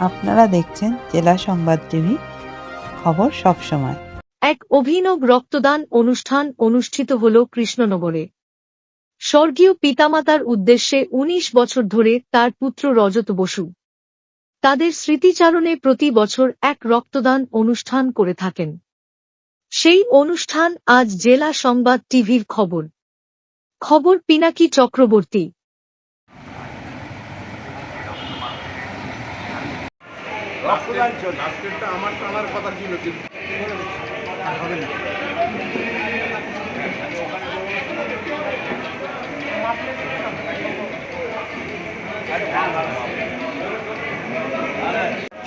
আপনারা দেখছেন জেলা সংবাদ টিভি, খবর সব সময়। এক অভিনব রক্তদান অনুষ্ঠান অনুষ্ঠিত হল কৃষ্ণনগরে। স্বর্গীয় পিতামাতার উদ্দেশ্যে ১৯ বছর ধরে তার পুত্র রজত বসু। তাদের স্মৃতিচারণে প্রতি বছর এক রক্তদান অনুষ্ঠান করে থাকেন। সেই অনুষ্ঠান আজ জেলা সংবাদ টিভির খবর। খবর পিনাকি চক্রবর্তী। আজকেরটা আমার টানার কথা ছিল কিন্তু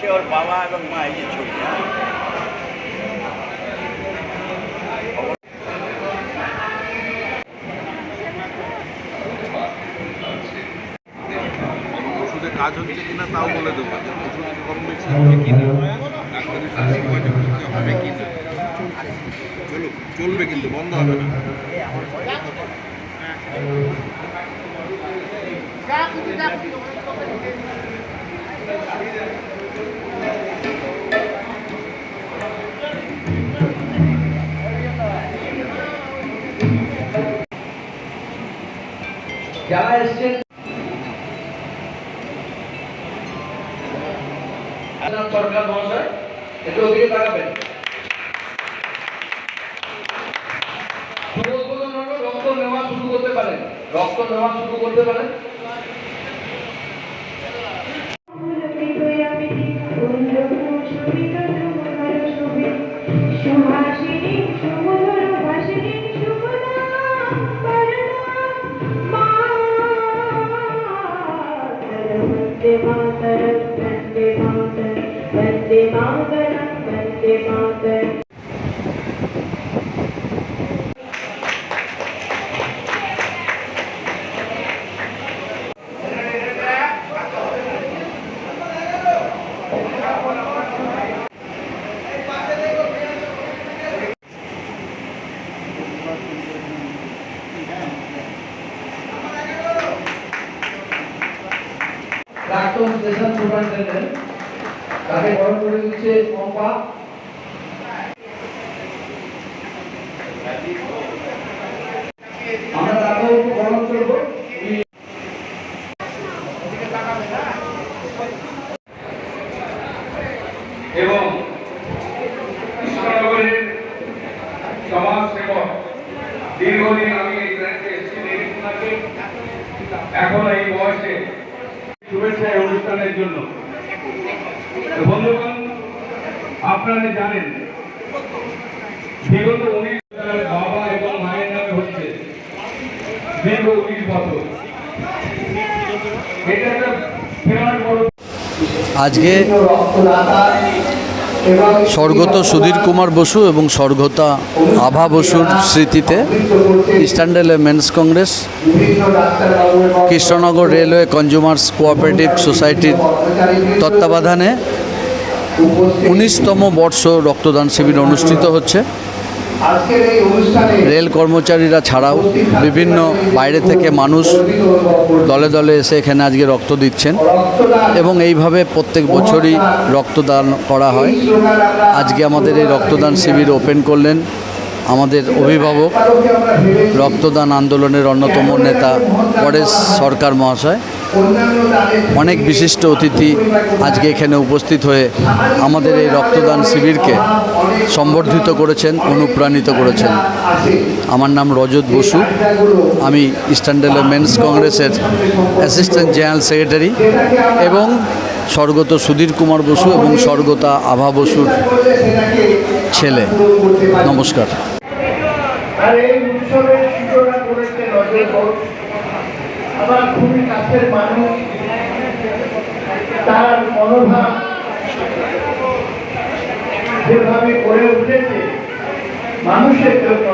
ওর বাবা এবং মা এই যে ছবি হ্যাঁ। কাজ হচ্ছে কিনা তাও বলে দেবো হবে কিনা ডাক্তারের সাথে যোগাযোগ করতে হবে কিনা চলো চলবে কিন্তু বন্ধ হবে না যারা এসছেন সরকার মহাশয় একটু ওদিকে তাকাবেন। রক্ত নেওয়া শুরু করতে পারেন। রক্ত নেওয়া শুরু করতে পারেন। Lactose doesn't prevent the তাকে বরণ করে দিচ্ছে পম্পা। আমরা তাকেও বরণ করব। এবং কৃষ্ণনগরের সমাজ সেবক দীর্ঘদিন আমি এই এসেছি এখন এই বয়সে শুভেচ্ছা অনুষ্ঠানের জন্য। বন্ধুগণ আপনারা জানেন বিগত উনিশ বাবা এবং মায়ের নামে হচ্ছে দীর্ঘ উনিশ বছর। এটা একটা বিরাট বড় আজকে স্বর্গত সুধীর কুমার বসু এবং স্বর্গতা আভা বসুর স্মৃতিতে eastern railway men's congress, Krishnanagar railway consumers cooperative সোসাইটির তত্ত্বাবধানে উনিশতম বর্ষ রক্তদান শিবির অনুষ্ঠিত হচ্ছে। রেল কর্মচারীরা ছাড়াও বিভিন্ন বাইরে থেকে মানুষ দলে দলে এসে এখানে আজকে রক্ত দিচ্ছেন এবং এইভাবে প্রত্যেক বছরই রক্তদান করা হয়। আজকে আমাদের এই রক্তদান শিবির ওপেন করলেন আমাদের অভিভাবক। রক্তদান আন্দোলনের অন্যতম নেতা পরেশ সরকার মহাশয়। অনেক বিশিষ্ট অতিথি আজকে এখানে উপস্থিত হয়ে আমাদের এই রক্তদান শিবিরকে সম্বর্ধিত করেছেন, অনুপ্রাণিত করেছেন। আমার নাম রজত বসু। আমি ইস্টার্ন রেলওয়ে মেন্স কংগ্রেসের অ্যাসিস্ট্যান্ট জেনারেল সেক্রেটারি এবং স্বর্গত সুধীর কুমার বসু এবং স্বর্গতা আভা বসুর ছেলে। নমস্কার। আর এই উৎসবের সূচনা আমার খুবই কাছের মানুষ, তার মনোভাব যেভাবে গড়ে উঠেছে, মানুষের জন্য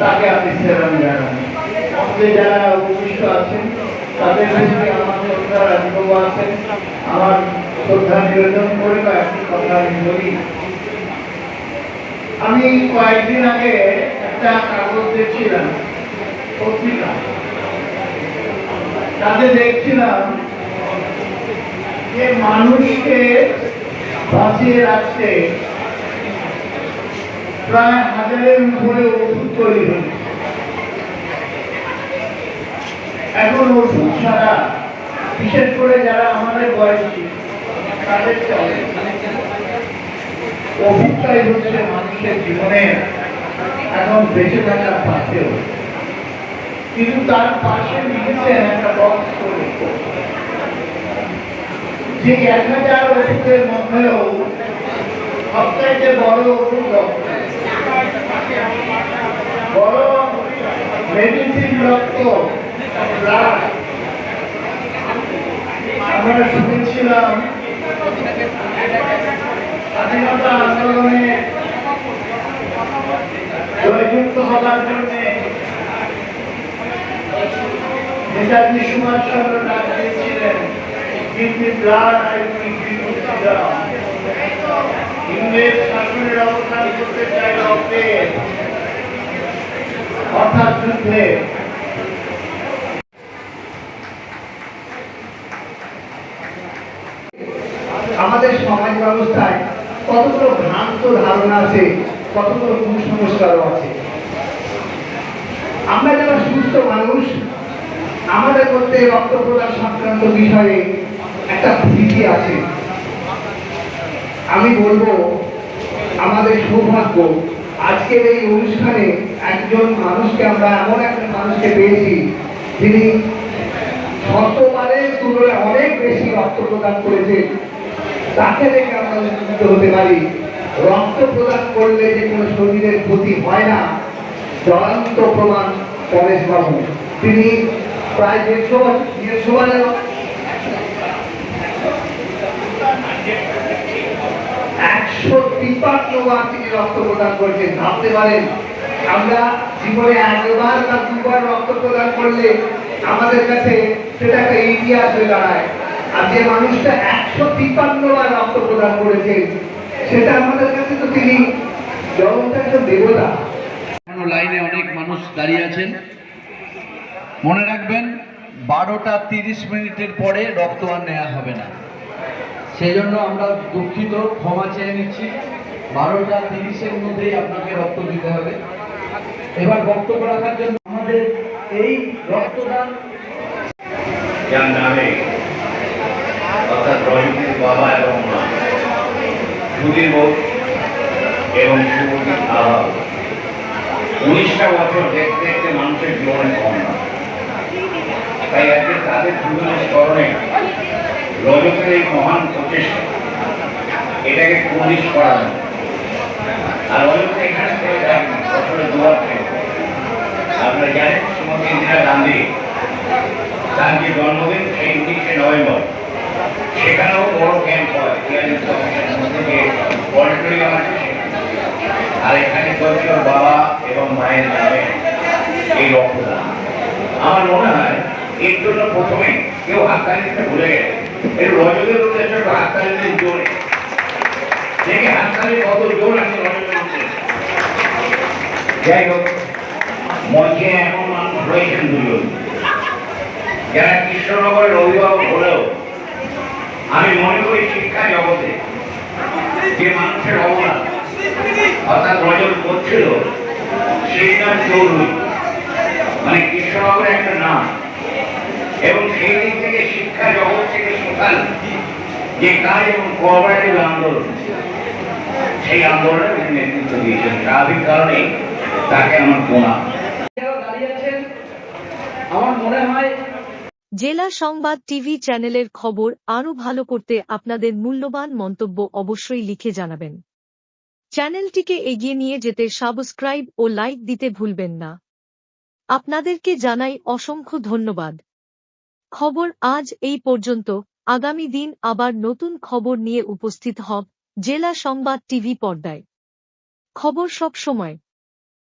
তাকে আমি সেরাম জানাই যারা উপবিষ্ট আছেন, তাদের মধ্যে আমার শ্রদ্ধা রাজবাবু আছেন, আমার শ্রদ্ধা নিবেদন করে কয়েকটি কথা আমি বলি। আমি কয়েকদিন আগে একটা কাগজ দেখছিলাম, পত্রিকা। তাতে দেখছিলাম যে মানুষকে বাঁচিয়ে রাখতে প্রায় হাজারের উপরে ওষুধ তৈরি হয়েছে। এখন ওষুধ ছাড়া, বিশেষ করে যারা আমাদের বয়সী, তাদের ওষুধটাই হচ্ছে মানুষের জীবনের এখন বেঁচে থাকার পাশেও কিন্তু তার পাশে লিখেছেন একটা বক্স করে। যে এক হাজার ওষুধের মধ্যেও সবচাইতে বড় ওষুধ বড় মেডিসিন রক্ত আমরা শুনেছিলাম স্বাধীনতা আন্দোলনে জয়যুক্ত হবার জন্য নেতাজি সুভাষচন্দ্র ডাক দিয়েছিলেন। কিন্তু ইংরেজ শাসনের অবস্থান করতে চাই অর্থাৎ যুদ্ধে। আমাদের সমাজ ব্যবস্থায় কতগুলো ভ্রান্ত ধারণা আছে, কতগুলো কুসংস্কারও আছে। আমরা যারা সুস্থ মানুষ আমাদের মধ্যে রক্ত প্রদান সংক্রান্ত বিষয়ে একটা ভীতি আছে। আমি বলব, আমাদের সৌভাগ্য, আজকের এই অনুষ্ঠানে একজন মানুষকে আমরা, এমন একজন মানুষকে পেয়েছি, যিনি শতবারের তুলনায় অনেক বেশি রক্ত প্রদান করেছেন তাকে দেখে আমরা উপকৃত হতে পারি। রক্ত প্রদান করলে যে কোনো শরীরের ক্ষতি হয় না। চূড়ান্ত প্রমাণ পরেশ বাবু তিনি আমাদের কাছে সেটা একটা ইতিহাস হয়ে দাঁড়ায়। আর যে মানুষটা একশো তিপ্পান্ন বার রক্ত প্রদান করেছেন সেটা আমাদের কাছে তো তিনি জগৎ একজন দেবতা। লাইনে অনেক মানুষ দাঁড়িয়ে আছেন। মনে রাখবেন, বারোটা তিরিশ মিনিটের পরে রক্ত আর নেওয়া হবে না। সেই জন্য আমরা দুঃখিত, ক্ষমা চেয়ে নিচ্ছি। বারোটা তিরিশের মধ্যেই আপনাকে রক্ত দিতে হবে। এবার বক্তব্য রাখার জন্য আমাদের এই রক্তদান যার নামে অর্থাৎ বাবা এবং মা বোস এবং আহা উনিশটা বছর দেখতে দেখতে মানুষের জীবনে কম না। তাই আজকে তাদের দুজনের স্মরণে রজতের এই মহান প্রচেষ্টা, এটাকে পুলিশ করা যায়। আর রজত এখানে থেকে যায়নি বছরে দুবার থেকে। আপনারা জানেন, শ্রীমতী ইন্দিরা গান্ধী, তার যে জন্মদিন, সেই উনিশে নভেম্বর, সেখানেও বড় ক্যাম্প হয় অডিটোরিয়াম আছে আর এখানে চলছে ওর বাবা এবং মায়ের নামে এই রক্তদান। আমার মনে হয় এর জন্য প্রথমে কেউ হাততালি দিতে ভুলে গেছে। এই রজতের উদ্দেশ্যে একটু হাততালি দিন জোরে। দেখে হাততালি কত জোর আছে যাই হোক, মঞ্চে এমন মানুষ রয়েছেন দুজন। যারা কৃষ্ণনগরের অভিভাবক হলেও আমি মনে করি শিক্ষা জগতে যে মানুষের অবদান অর্থাৎ রজত করছিল সেই নাম চৌধুরী। মানে কৃষ্ণনগরের একটা নাম। এবং সেই দিক থেকে শিক্ষা জগৎ থেকে শেখাল যে কাজ এবং কোঅপারেটিভ আন্দোলন সেই আন্দোলনে তিনি নেতৃত্ব দিয়েছেন। স্বাভাবিক কারণেই তাকে আমার গোনা যারা দাঁড়িয়ে আছেন। আমার মনে হয় জেলা সংবাদ টিভি চ্যানেলের খবর আরও ভালো করতে আপনাদের মূল্যবান মন্তব্য অবশ্যই লিখে জানাবেন। চ্যানেলটিকে এগিয়ে নিয়ে যেতে সাবস্ক্রাইব ও লাইক দিতে ভুলবেন না। আপনাদেরকে জানাই অসংখ্য ধন্যবাদ। খবর আজ এই পর্যন্ত। আগামী দিন আবার নতুন খবর নিয়ে উপস্থিত হব জেলা সংবাদ টিভি পর্দায়। খবর সব সময়।